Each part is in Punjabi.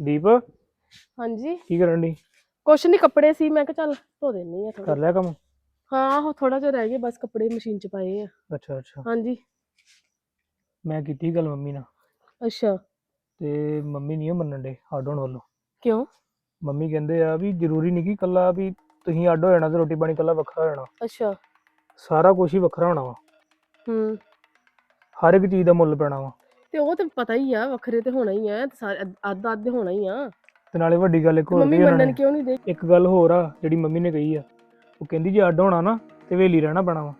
ਦੀਪ ਹਾਂਜੀ। ਕੀ ਕਰਨ ਦੀ ਕੁਛ ਨਹੀਂ ਕੱਪੜੇ ਸੀ। ਮੈਂ ਕਿਹਾ ਚੱਲ ਧੋ ਦੇਣੀ ਆ ਕਰ ਲਿਆ ਕੰਮ? ਹਾਂ ਉਹ ਥੋੜਾ ਜਿਹਾ ਰਹਿ ਗਿਆ ਬਸ ਕੱਪੜੇ ਮਸ਼ੀਨ 'ਚ ਪਾਏ ਆ। ਅੱਛਾ ਅੱਛਾ। ਹਾਂਜੀ। ਮੈਂ ਕੀਤੀ ਗੱਲ ਮੰਮੀ ਨਾਲ। ਅੱਛਾ। ਤੇ ਮੰਮੀ ਨਹੀਂ ਮੰਨਣ ਦੇ ਅੱਡ ਹੋਣ ਵੱਲੋਂ। ਕਿਉਂ? ਮੰਮੀ ਕਹਿੰਦੇ ਆ ਵੀ ਜ਼ਰੂਰੀ ਨਹੀਂ ਕਿ ਕੱਲਾ ਵੀ ਤੁਸੀਂ ਅੱਡ ਹੋ ਜਾਣਾ ਤੇ ਰੋਟੀ ਪਾਣੀ ਕੱਲਾ ਵੱਖਰਾ ਹੋ ਜਾਣਾ ਅੱਛਾ। ਸਾਰਾ ਕੁਝ ਹੀ ਵੱਖਰਾ ਹੋਣਾ ਵਾ। ਹੂੰ। ਹਰ ਇੱਕ ਚੀਜ਼ ਦਾ ਮੁੱਲ ਪੈਣਾ ਵਾ। ਤੇ ਉਹ ਤੇ ਪਤਾ ਹੀ ਆ ਵੱਖਰੇ ਤੇ ਹੋਣਾ ਹੀ ਆ ਤੇ ਸਾਰੇ ਅੱਧ- ਅੱਧ ਅੱਧ ਹੋਣਾ ਹੀ ਆ। ਤੇ ਨਾਲੇ ਵੱਡੀ ਗੱਲ ਇੱਕ ਹੋਰ ਮੰਮੀ ਵੀ ਉਹਨਾਂ ਮੰਨਣ ਨੇ। ਕਿਉਂ ਨਹੀਂ ਦੇ? ਇੱਕ ਗੱਲ ਹੋਰ ਆ ਜਿਹੜੀ ਮੰਮੀ ਨੇ ਕਹੀ ਆ ਉਹ ਕਹਿੰਦੀ ਜੇ ਅੱਡ ਹੋਣਾ ਨਾ ਤੇ ਵੇਲੀ ਰਹਿਣਾ ਪੈਣਾ ਵਾ।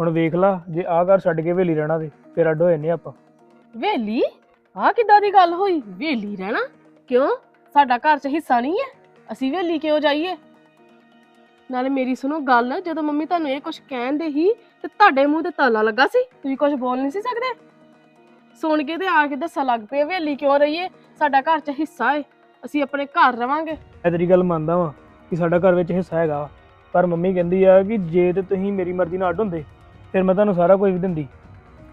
ਹੁਣ ਵੇਖ ਲਾ ਜੇ ਆਹ ਘਰ ਛੱਡ ਕੇ ਵੇਲੀ ਰਹਿਣਾ ਤੇ ਫਿਰ ਅੱਡ ਹੋ ਜਾਂਦੇ ਆਪਾਂ। ਵੇਲੀ ਆ ਕਿੱਦਾਂ ਦੀ ਗੱਲ ਹੋਈ? ਵੇਲੀ ਰਹਿਣਾ? ਕਿਉਂ? ਸਾਡਾ ਘਰ 'ਚ ਹਿੱਸਾ ਨਹੀਂ ਹੈ? ਅਸੀਂ ਵੇਲੀ ਕਿਉਂ ਜਾਈਏ? ਨਾਲੇ ਮੇਰੀ ਸੁਣੋ ਗੱਲ ਜਦੋਂ ਮੰਮੀ ਤੁਹਾਨੂੰ ਇਹ ਕੁਝ ਕਹਿੰਦੇ ਹੀ ਤੇ ਤੁਹਾਡੇ ਮੂੰਹ ਤੇ ਤਾਲਾ ਲੱਗਾ ਸੀ? ਤੁਸੀਂ ਕੁਝ ਬੋਲ ਨਹੀਂ ਸੀ ਸਕਦੇ? ਸੁਣ ਕੇ ਤੇ ਆ ਕੇ ਦੱਸਣ ਲੱਗ ਪਏ ਵੇਲੀ ਕਿਉਂ ਰਹੀਏ? ਸਾਡਾ ਘਰ 'ਚ ਹਿੱਸਾ ਏ। ਅਸੀਂ ਆਪਣੇ ਘਰ ਰਵਾਂਗੇ। ਮੈਂ ਤੇਰੀ ਗੱਲ ਮੰਨਦਾ ਵਾਂ ਕਿ ਸਾਡਾ ਘਰ ਵਿੱਚ ਹਿੱਸਾ ਹੈਗਾ ਵਾ। ਪਰ ਮੰਮੀ ਕਹਿੰਦੀ ਆ ਕਿ ਜੇ ਤੇ ਤੁਸੀਂ ਮੇਰੀ ਮਰਜ਼ੀ ਨਾਲ ਅੱਡ ਹੁੰਦੇ ਫਿਰ ਮੈਂ ਤੁਹਾਨੂੰ ਸਾਰਾ ਕੁਝ ਵੀ ਦਿੰਦੀ।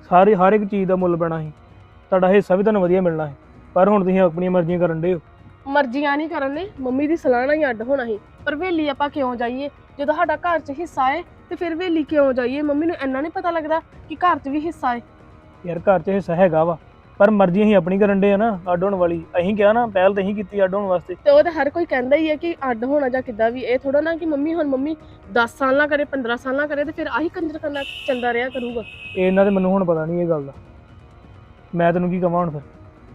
ਸਾਰੇ ਹਰ ਇੱਕ ਚੀਜ਼ ਦਾ ਮੁੱਲ ਪੈਣਾ ਸੀ। ਤੁਹਾਡਾ ਹਿੱਸਾ ਵੀ ਤੁਹਾਨੂੰ ਵਧੀਆ ਮਿਲਣਾ ਸੀ। ਪਰ ਹੁਣ ਤੁਸੀਂ ਆਪਣੀਆਂ ਮਰਜ਼ੀਆਂ ਕਰਨ ਦੇ ਹੋ। ਮਰਜ਼ੀਆਂ ਨਹੀਂ ਕਰਨ ਨੇ ਮੰਮੀ ਦੀ ਸਲਾਹ ਨਾਲ ਹੀ ਅੱਡ ਹੋਣਾ ਸੀ। ਪਰ ਵੇਲੀ ਆਪਾਂ ਕਿਉਂ ਜਾਈਏ? ਜਦੋਂ ਸਾਡਾ ਘਰ 'ਚ ਹਿੱਸਾ ਏ ਤੇ ਫਿਰ ਵੇਲੀ ਕਿਉਂ ਜਾਈਏ? ਮੰਮੀ ਨੂੰ ਇੰਨਾ ਨਹੀਂ ਪਤਾ ਲੱਗਦਾ ਕਿ ਘਰ 'ਚ ਵੀ ਹਿੱਸਾ ਏ। ਯਾਰ ਘਰ 'ਚ ਹਿੱਸਾ ਹੈਗਾ ਵਾ ਪਰ ਮਰਜ਼ੀ ਅਸੀਂ ਆਪਣੀ ਕਰਨ ਦੇ ਆ ਨਾ ਅੱਡ ਹੋਣ ਵਾਲੀ। ਅਸੀਂ ਕਿਹਾ ਨਾ ਪਹਿਲ ਤਾਂ ਅਸੀਂ ਕੀਤੀ ਅੱਡ ਹੋਣ ਵਾਸਤੇ। ਤੇ ਉਹ ਤਾਂ ਹਰ ਕੋਈ ਕਹਿੰਦਾ ਹੀ ਹੈ ਕਿ ਅੱਡ ਹੋਣਾ ਜਾਂ ਕਿੱਦਾਂ ਵੀ ਇਹ ਥੋੜਾ ਨਾ ਕਿ ਮੰਮੀ ਹੁਣ ਮੰਮੀ 10 ਸਾਲ ਨਾ ਕਰੇ 15 ਸਾਲ ਨਾ ਕਰੇ ਤੇ ਫਿਰ ਆਹੀ ਕੰਜਰ ਕਰਨਾ ਚੱਲਦਾ ਰਿਹਾ ਕਰੂਗਾ। ਇਹ ਇਹਨਾਂ ਦੇ ਮੈਨੂੰ ਹੁਣ ਪਤਾ ਨਹੀਂ ਇਹ ਗੱਲ ਦਾ। ਮੈਂ ਤੈਨੂੰ ਕੀ ਕਹਾਂ ਹੁਣ ਫਿਰ?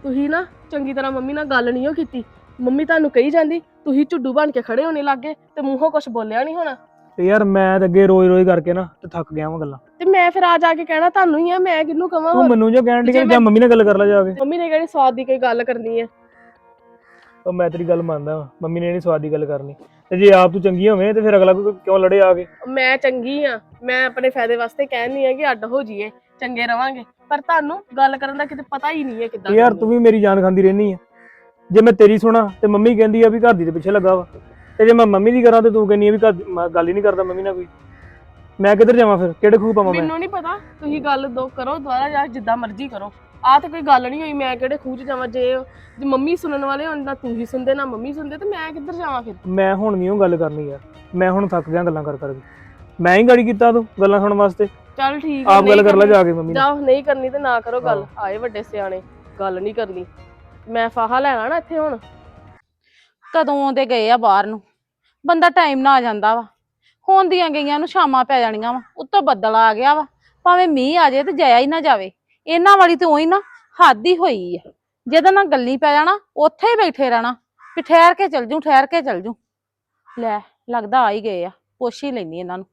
ਤੁਸੀਂ ਨਾ ਚੰਗੀ ਤਰ੍ਹਾਂ ਮੰਮੀ ਨਾਲ ਗੱਲ ਨਹੀਂ ਉਹ ਕੀਤੀ। ਮੰਮੀ ਤੁਹਾਨੂੰ ਕਹੀ ਜਾਂਦੀ ਤੁਸੀਂ ਝੁੱਡੂ ਬਣ ਕੇ ਖੜੇ ਹੋਣੇ ਲੱਗੇ ਤੇ ਮੂੰਹੋਂ ਕੁਝ ਬੋਲਿਆ ਨਹੀਂ ਹੋਣਾ। ਤੇ ਯਾਰ ਮੈਂ ਤਾਂ ਅੱਗੇ ਰੋਜ਼ ਰੋਜ਼ ਕਰਕੇ ਨਾ ਤੇ ਥੱਕ ਗਿਆ ਵਾਂ ਗੱਲਾਂ। ਤੇ ਮੈਂ ਫਿਰ ਆ ਜਾ ਕੇ ਕਹਿਣਾ ਤੁਹਾਨੂੰ ਹੀ ਆ ਮੈਂ ਕਿਹਨੂੰ ਕਵਾਂ ਤੂੰ ਹੋਰ? ਮੈਨੂੰ ਜੋ ਕਹਿਣ ਦੀ ਜੇ ਜਾਂ ਮੈਂ- ਮੰਮੀ ਨਾਲ ਗੱਲ ਕਰ ਲੈ ਜਾ ਕੇ। ਮੰਮੀ ਨੇ ਕਿਹੜੀ ਸਵਾਦ ਦੀ ਕੋਈ ਗੱਲ ਕਰਨੀ ਹੈ ਉਹ ਮੈਂ ਤੇਰੀ ਗੱਲ ਮੰਨਦਾ ਵਾਂ ਮੰਮੀ ਨੇ ਨਹੀਂ ਸਵਾਦ ਦੀ ਗੱਲ ਕਰਨੀ। ਤੇ ਜੇ ਆਪ ਤੂੰ ਚੰਗੀ ਹੋਵੇਂ ਤੇ ਫਿਰ ਅਗਲਾ ਕੋਈ ਕਿਉਂ ਲੜੇ ਆ ਕੇ? ਮੈਂ ਚੰਗੀ ਆ ਮੈਂ ਆਪਣੇ ਫਾਇਦੇ ਵਾਸਤੇ ਕਹਿਣੀ ਆ ਕਿ ਅੱਡ ਹੋ ਜਾਈਏ ਚੰਗੇ ਰਵਾਂਗੇ। ਪਰ ਤੁਹਾਨੂੰ ਗੱਲ ਕਰਨ ਦਾ ਕਿਤੇ ਪਤਾ ਹੀ ਨਹੀਂ ਹੈ ਕਿੱਦਾਂ ਯਾਰ ਕਰਨੀ ਤੂੰ ਵੀ ਮੇਰੀ ਜਾਨ ਖਾਂਦੀ ਰਹਿਨੀ ਆ। ਜੇ ਮੈਂ ਤੇਰੀ ਸੁਣਾ ਤੇ ਮੰਮੀ ਕਹਿੰਦੀ ਆ ਵੀ ਘਰ ਦੀ ਦੇ ਪਿੱਛੇ ਲੱਗਾ ਵਾ। ਤੇ ਜੇ ਮੈਂ ਮੰਮੀ ਦੀ ਕਰਾਂ ਤੇ ਤੂੰ ਕਹਿੰਦੀ ਆ ਵੀ ਘਰ ਮੈਂ ਗੱਲ ਹੀ ਨਹੀਂ ਕਰਦਾ ਮੰਮੀ ਨਾਲ ਕੋਈ। ਮੈਂ ਕਿੱਧਰ ਜਾਵਾਂ ਫਿਰ? ਕਿਹੜੇ ਖੂਹ ਪਾਵਾਂ ਮੈਂ? ਮੈਨੂੰ ਨਹੀਂ ਪਤਾ। ਤੁਸੀਂ ਗੱਲ ਦੋ ਕਰੋ ਦੁਬਾਰਾ ਜਾਂ ਜਿੱਦਾਂ ਮਰਜ਼ੀ ਕਰੋ। ਆ ਤੇ ਕੋਈ ਗੱਲ ਨਹੀਂ ਹੋਈ ਮੈਂ ਕਿਹੜੇ ਖੂਹ 'ਚ ਜਾਵਾਂ? ਜੇ ਜੇ ਮੰਮੀ ਸੁਣਨ ਵਾਲੇ ਹੋਣ ਨਾ ਤੂੰ ਹੀ ਸੁਣਦੇ ਨਾ ਮੰਮੀ ਸੁਣਦੇ ਤੇ ਮੈਂ ਕਿੱਧਰ ਜਾਵਾਂ ਫਿਰ? ਮੈਂ ਹੁਣ ਨਹੀਂ ਉਹ ਗੱਲ ਕਰਨੀ ਯਾਰ। ਮੈਂ ਹੁਣ ਥੱਕ ਗਿਆ ਗੱਲਾਂ ਕਰ ਕਰਕੇ। ਮੈਂ ਹੀ ਗਾੜੀ ਕੀਤਾ ਤੂੰ ਗੱਲਾਂ ਸੁਣਨ ਵਾਸਤੇ। ਚੱਲ ਠੀਕ ਹੈ ਆਪ ਗੱਲ ਨਹੀਂ ਕਰ ਲੈ ਕਰਨੀ- ਜਾ ਕੇ ਮੰਮੀ ਨਾਲ। ਜਾਓ ਨਹੀਂ ਕਰਨੀ ਤੇ ਨਾ ਕਰੋ ਗੱਲ। ਆਏ ਵੱਡੇ ਸਿਆਣੇ ਗੱਲ ਨਹੀਂ ਕਰਨੀ। ਮੈਂ ਫਾਹਾ ਲੈਣਾ ਨਾ ਇੱਥੇ ਹੁਣ। ਕਦੋਂ ਦੇ ਗਏ ਆ ਬਾਹਰ ਨੂੰ? ਬੰਦਾ ਟਾਈਮ ਨਾਲ ਆ ਜਾਂਦਾ ਵਾ। ਹੋਣ ਦੀਆਂ ਗਈਆਂ ਨੂੰ ਸ਼ਾਮਾਂ ਪੈ ਜਾਣੀਆਂ ਵਾ। ਉੱਤੋਂ ਬੱਦਲ ਆ ਗਿਆ ਵਾ। ਭਾਵੇਂ ਮੀਂਹ ਆ ਜਾਏ ਤੇ ਜਾਇਆ ਹੀ ਨਾ ਜਾਵੇ। ਇਹਨਾਂ ਵਾਲੀ ਤੇ ਉਹੀ ਨਾ ਹੱਦ ਹੀ ਹੋਈ ਆ। ਜਿਹਦੇ ਨਾਲ ਗੱਲੀ ਪੈ ਜਾਣਾ, ਉੱਥੇ ਹੀ ਬੈਠੇ ਰਹਿਣਾ। ਵੀ ਠਹਿਰ ਕੇ ਚਲ ਜੂ, ਠਹਿਰ ਕੇ ਚਲ ਜੂ। ਲੈ, ਲੱਗਦਾ ਆ ਹੀ ਗਏ ਆ। ਪੁੱਛ ਹੀ ਲੈਣੀ ਇਹਨਾਂ ਨੂੰ।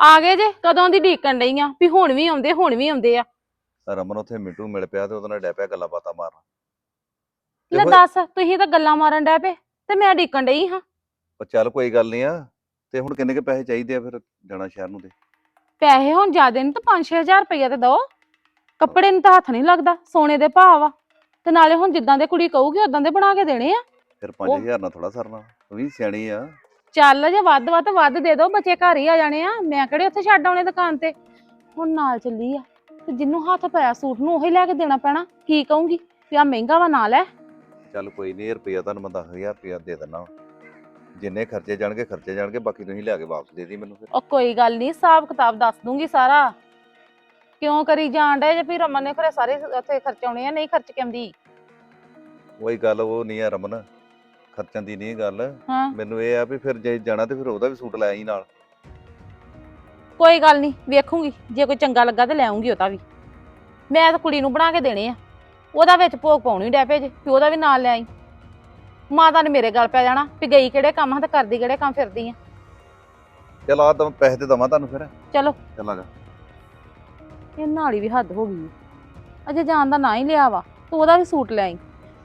ਆ ਗਏ ਜੇ, ਕਦੋਂ ਦੀ ਢੀਕਣ ਡਈ ਆ ਵੀ ਹੁਣ ਵੀ ਆਉਂਦੇ, ਹੁਣ ਵੀ ਆਉਂਦੇ ਆ। ਰਮਨ ਉੱਥੇ ਮਿੰਟੂ ਮਿਲ ਪਿਆ ਤੇ ਉਹਦੇ ਨਾਲ ਡੈ ਪਿਆ ਗੱਲਾਂ ਬਾਤਾਂ ਮਾਰਨ। ਲੈ ਦੱਸ ਤੁਸੀਂ ਤਾਂ ਗੱਲਾਂ ਮਾਰਨ ਡੈ ਪਏ ਤੇ ਮੈਂ ਢੀਕਣ ਡਈ ਹਾਂ। ਉਹ ਚੱਲ ਕੋਈ ਗੱਲ ਨਹੀਂ ਆ ਤੇ ਹੁਣ ਕਿੰਨੇ ਕੇ ਪੈਸੇ ਚਾਹੀਦੇ ਆ ਫਿਰ ਜਾਣਾ ਸ਼ਹਿਰ ਨੂੰ ਤੇ? ਪੈਸੇ ਹੁਣ ਜ਼ਿਆਦੇ ਨਹੀਂ ਤਾਂ 5-6000 ਰੁਪਇਆ ਤੇ ਦੋ। ਕੱਪੜੇ ਨੂੰ ਤਾਂ ਹੱਥ ਨਹੀਂ ਲੱਗਦਾ ਸੋਨੇ ਦੇ ਭਾਅ ਵਾ। ਤੇ ਨਾਲੇ ਹੁਣ ਜਿੱਦਾਂ ਦੇ ਕੁੜੀ ਕਹੂਗੀ ਉਦਾਂ ਦੇ ਬਣਾ ਕੇ ਦੇਣੇ ਆ। ਫਿਰ 5000 ਨਾਲ ਥੋੜਾ ਸਰਨਾ ਉਹ ਵੀ ਸਿਆਣੀ ਆ। ਚੱਲ ਜੇ ਵੱਧ ਵੱਧ ਵੱਧ ਦੇ ਦੋ ਬੱਚੇ ਘਰ ਹੀ ਆ ਜਾਣੇ ਆ। ਮੈਂ ਕਿਹੜੇ ਉੱਥੇ ਛੱਡ ਆਉਣੇ ਦੁਕਾਨ ਤੇ? ਹੁਣ ਨਾਲ ਚੱਲੀ ਆ ਤੇ ਜਿੰਨੂੰ ਹੱਥ ਪਾਇਆ ਸੂਟ ਨੂੰ ਉਹੀ ਲੈ ਕੇ ਦੇਣਾ ਪੈਣਾ ਕੀ ਕਹੂੰਗੀ? ਵੀ ਆ ਮਹਿੰਗਾ ਵਾ ਨਾ ਲੈ ਚੱਲ ਕੋਈ ਨਹੀਂ ਰੁਪਈਆ ਤੁਹਾਨੂੰ ਮੈਂ 10000 ਰੁਪਈਆ ਦੇ ਦਿੰਦਾ ਜਿੰਨੇ ਖਰਚੇ ਜਾਣਗੇ ਖਰਚੇ ਜਾਣਗੇ ਬਾਕੀ ਤੁਸੀਂ ਲਿਆ ਕੇ ਵਾਪਸ ਦੇ ਦੀ ਮੈਨੂੰ ਫਿਰ। ਉਹ ਕੋਈ ਗੱਲ ਨਹੀਂ ਹਿਸਾਬ ਕਿਤਾਬ ਦੱਸ ਦੂੰਗੀ ਸਾਰਾ। ਕਿਉਂ ਕਰੀ ਜਾਣ ਡੇ ਜੇ ਵੀ ਰਮਨ ਨੇ ਖਰੇ ਸਾਰੇ ਉੱਥੇ ਖਰਚਾਉਣੇ ਆ ਨਹੀਂ ਖਰਚ ਕੇ ਆਉਂਦੀ? ਉਹੀ ਗੱਲ ਉਹ ਨਹੀਂ ਆ ਰਮਨ ਖਰਚਣ ਦੀ ਨਹੀਂ ਗੱਲ। ਹਾਂ। ਮੈਨੂੰ ਇਹ ਆ ਵੀ ਫਿਰ ਜੇ ਜਾਣਾ ਤੇ ਫਿਰ ਉਹਦਾ ਵੀ ਸੂਟ ਲੈ ਆਈ ਨਾਲ। ਕੋਈ ਗੱਲ ਨਹੀਂ ਵੇਖੂੰਗੀ। ਜੇ ਕੋਈ ਚੰਗਾ ਲੱਗਾ ਤੇ ਲੈ ਆਉਂਗੀ ਉਹਦਾ ਵੀ। ਮੈਂ ਤਾਂ ਕੁੜੀ ਨੂੰ ਬਣਾ ਕੇ ਦੇਣੇ ਆ। ਉਹਦਾ ਵਿੱਚ ਭੋਗ ਪਾਉਣੀ ਡੈ ਪਏ ਜੇ ਵੀ ਉਹਦਾ ਵੀ ਨਾਲ ਲੈ ਆਈ। ਮਾਤਾ ਨੇ ਮੇਰੇ ਗੱਲ ਪੈ ਜਾਣਾ ਵੀ ਗਈ ਕਿਹੜੇ ਕੰਮ ਆ ਤੇ ਕਰਦੀ ਕਿਹੜੇ ਕੰਮ ਫਿਰਦੀ ਆ। ਚਲ ਆ ਤਾਂ ਪੈਸੇ ਤੇ ਦਵਾਂ ਤੁਹਾਨੂੰ ਫਿਰ। ਚਲੋ। ਚੱਲਾਂਗਾ ਇਹ ਨਾਲੀ ਵੀ ਹੱਦ ਹੋ ਗਈ ਆ। ਅਜੇ ਜਾਣ ਦਾ ਨਾਂ ਹੀ ਲਿਆ ਵਾ ਤੂੰ ਉਹਦਾ ਵੀ ਸੂਟ ਲੈ ਆਈ।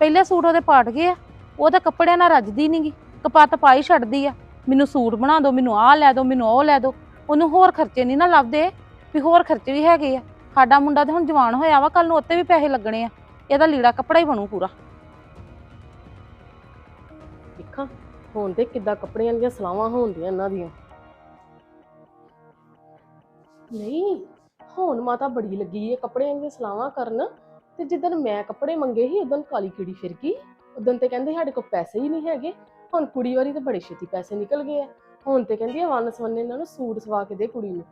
ਪਹਿਲੇ ਸੂਟ ਉਹਦੇ ਪਾਟ ਗਏ ਆ ਉਹ ਤਾਂ ਕੱਪੜਿਆਂ ਨਾਲ ਰੱਜਦੀ ਨਹੀਂਗੀ ਕਪੱਤ ਪਾਈ ਛੱਡਦੀ ਆ। ਮੈਨੂੰ ਸੂਟ ਬਣਾ ਦਿਓ ਮੈਨੂੰ ਆਹ ਲੈ ਦਿਓ ਮੈਨੂੰ ਉਹ ਲੈ ਦਿਓ ਉਹਨੂੰ ਹੋਰ ਖਰਚੇ ਨਹੀਂ ਨਾ ਲੱਭਦੇ ਵੀ ਹੋਰ ਖਰਚੇ ਵੀ ਹੈਗੇ ਆ। ਸਾਡਾ ਮੁੰਡਾ ਤੇ ਹੁਣ ਜਵਾਨ ਹੋਇਆ ਵਾ ਕੱਲ ਨੂੰ ਉੱਤੇ ਵੀ ਪੈਸੇ ਲੱਗਣੇ ਆ। ਇਹਦਾ ਲੀੜਾ ਕੱਪੜਾ ਹੀ ਬਣੂ ਪੂਰਾ। ਦੇਖਾਂ, ਹੁਣ ਤੇ ਕਿੱਦਾਂ ਕੱਪੜਿਆਂ ਦੀਆਂ ਸਲਾਵਾਂ ਹੋਣਦੀਆਂ ਇਹਨਾਂ ਦੀਆਂ। ਨਹੀਂ, ਹੁਣ ਮਾਤਾ ਬੜੀ ਲੱਗੀ ਹੈ ਕੱਪੜਿਆਂ ਦੀਆਂ ਸਲਾਵਾਂ ਕਰਨ ਤੇ ਜਿੱਦਣ ਮੈਂ ਕੱਪੜੇ ਮੰਗੇ ਸੀ, ਉਦੋਂ ਕਾਲੀ ਕੀੜੀ ਫਿਰ ਗਈ। ਉਦੋਂ ਤੇ ਕਹਿੰਦੇ ਸਾਡੇ ਕੋਲ ਪੈਸੇ ਹੀ ਨਹੀਂ ਹੈਗੇ। ਹੁਣ ਕੁੜੀ ਵਾਰੀ ਤੇ ਬੜੇ ਛੇਤੀ ਪੈਸੇ ਨਿਕਲ ਗਏ ਆ। ਹੁਣ ਤੇ ਕਹਿੰਦੀ ਆ ਵੰਨ ਸਵੰਨੇ ਇਹਨਾਂ ਨੂੰ ਸੂਟ ਸਵਾ ਕੇ ਦੇ ਕੁੜੀ ਨੂੰ।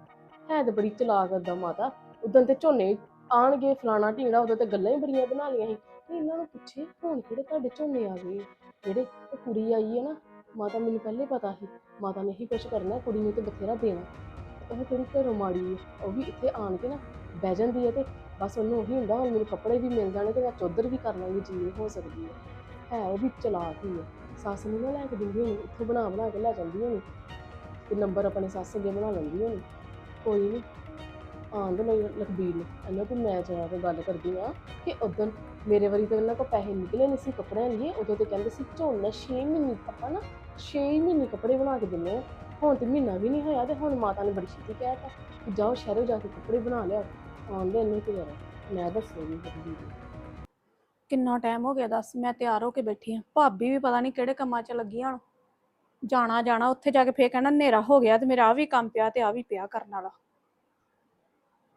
ਹੈ ਤੇ ਬੜੀ ਚਲਾਕ ਓਦਾਂ ਮਾਤਾ। ਉਦੋਂ ਤੇ ਝੋਨੇ ਆਣਗੇ ਫਲਾਣਾ ਢੀਂਗੜਾ, ਉਦੋਂ ਤੇ ਗੱਲਾਂ ਹੀ ਬੜੀਆਂ ਬਣਾ ਲਈਆਂ ਸੀ। ਤੇ ਇਹਨਾਂ ਨੂੰ ਪੁੱਛੇ, ਹੁਣ ਕਿਹੜੇ ਤੁਹਾਡੇ ਝੋਨੇ ਆ ਗਏ? ਜਿਹੜੇ ਉਹ ਕੁੜੀ ਆਈ ਹੈ ਨਾ, ਮਾਤਾ ਮੈਨੂੰ ਪਹਿਲੇ ਪਤਾ ਸੀ। ਮਾਤਾ ਨੇ ਹੀ ਕੁਝ ਕਰਨਾ, ਕੁੜੀ ਨੂੰ ਤੇ ਬਥੇਰਾ ਦੇਣਾ। ਉਹ ਕਿਹੜੀ ਘਰੋਂ ਮਾੜੀ ਹੈ? ਉਹ ਵੀ ਇੱਥੇ ਆਣ ਕੇ ਨਾ ਬਹਿ ਜਾਂਦੀ ਹੈ ਤੇ ਬਸ ਉਹਨੂੰ ਉਹੀ ਹੁੰਦਾ, ਹੁਣ ਮੈਨੂੰ ਕੱਪੜੇ ਵੀ ਮਿਲ ਜਾਣੇ ਤੇ ਮੈਂ ਚੌਧਰ ਵੀ ਕਰ ਲਾਂਗੀ ਜਿੰਨੀ ਹੋ ਸਕਦੀ ਹੈ। ਹੈ, ਉਹ ਵੀ ਚਲਾਕ ਹੀ ਹੈ। ਸੱਸ ਨੂੰ ਨਾ ਲੈ ਕੇ ਦਿੰਦੀ ਹੋਣੀ, ਇੱਥੋਂ ਬਣਾ ਬਣਾ ਕੇ ਲੈ ਜਾਂਦੀ ਹੋਣੀ। ਤੇ ਨੰਬਰ ਆਪਣੇ ਸੱਸ ਅੱਗੇ ਬਣਾ ਲੈਂਦੀ ਹੋਣੀ। ਕੋਈ ਨਹੀਂ ਆਂਦ ਲਈ ਲਖਬੀਰ ਨੂੰ। ਇਹਨਾਂ ਤੇ ਮੈਂ ਜਾ ਕੇ ਗੱਲ ਕਰਦੀ ਆ ਕਿ ਉਦੋਂ ਮੇਰੇ ਵਾਰੀ ਤੇ ਉਹਨਾਂ ਕੋਲ ਪੈਸੇ ਨਿਕਲੇ ਨਹੀਂ ਸੀ, ਕੱਪੜਿਆਂ ਲਈ ਉਦੋਂ ਤੇ ਕਹਿੰਦੇ ਸੀ, ਝੋਨਾ 6 ਮਹੀਨੇ ਆਪਾਂ ਨਾ 6 ਮਹੀਨੇ ਕੱਪੜੇ ਬਣਾ ਕੇ ਦਿੰਨੇ ਆ। ਹੁਣ ਤੇ ਮਹੀਨਾ ਵੀ ਨਹੀਂ ਹੋਇਆ ਤੇ ਹੁਣ ਮਾਤਾ ਨੇ ਬੜੀ ਛੇਤੀ ਕਹਿਤਾ ਕਿ ਜਾਓ ਸ਼ਹਿਰੋਂ ਜਾ ਕੇ ਕੱਪੜੇ ਬਣਾ ਲਿਆਓ। ਆਉਂਦੇ ਇਹਨੂੰ ਕੀ ਕਰਾਂ ਮੈਂ ਦੱਸੂਗੀ ਲਖਬੀਰ ਕਿੰਨਾ ਟਾਈਮ ਹੋ ਗਿਆ ਦੱਸ, ਮੈਂ ਤਿਆਰ ਹੋ ਕੇ ਬੈਠੀ ਆ ਭਾਬੀ ਵੀ ਪਤਾ ਨਹੀਂ ਕਿਹੜੇ ਕੰਮਾਂ 'ਚ ਲੱਗੀ ਹੁਣ। ਜਾਣਾ ਜਾਣਾ ਉੱਥੇ ਜਾ ਕੇ ਫੇਰ ਕਹਿਣਾ ਹਨੇਰਾ ਹੋ ਗਿਆ ਤੇ ਮੇਰਾ ਆ ਵੀ ਕੰਮ ਪਿਆ ਤੇ ਆ ਵੀ ਪਿਆ ਕਰਨ ਵਾਲਾ।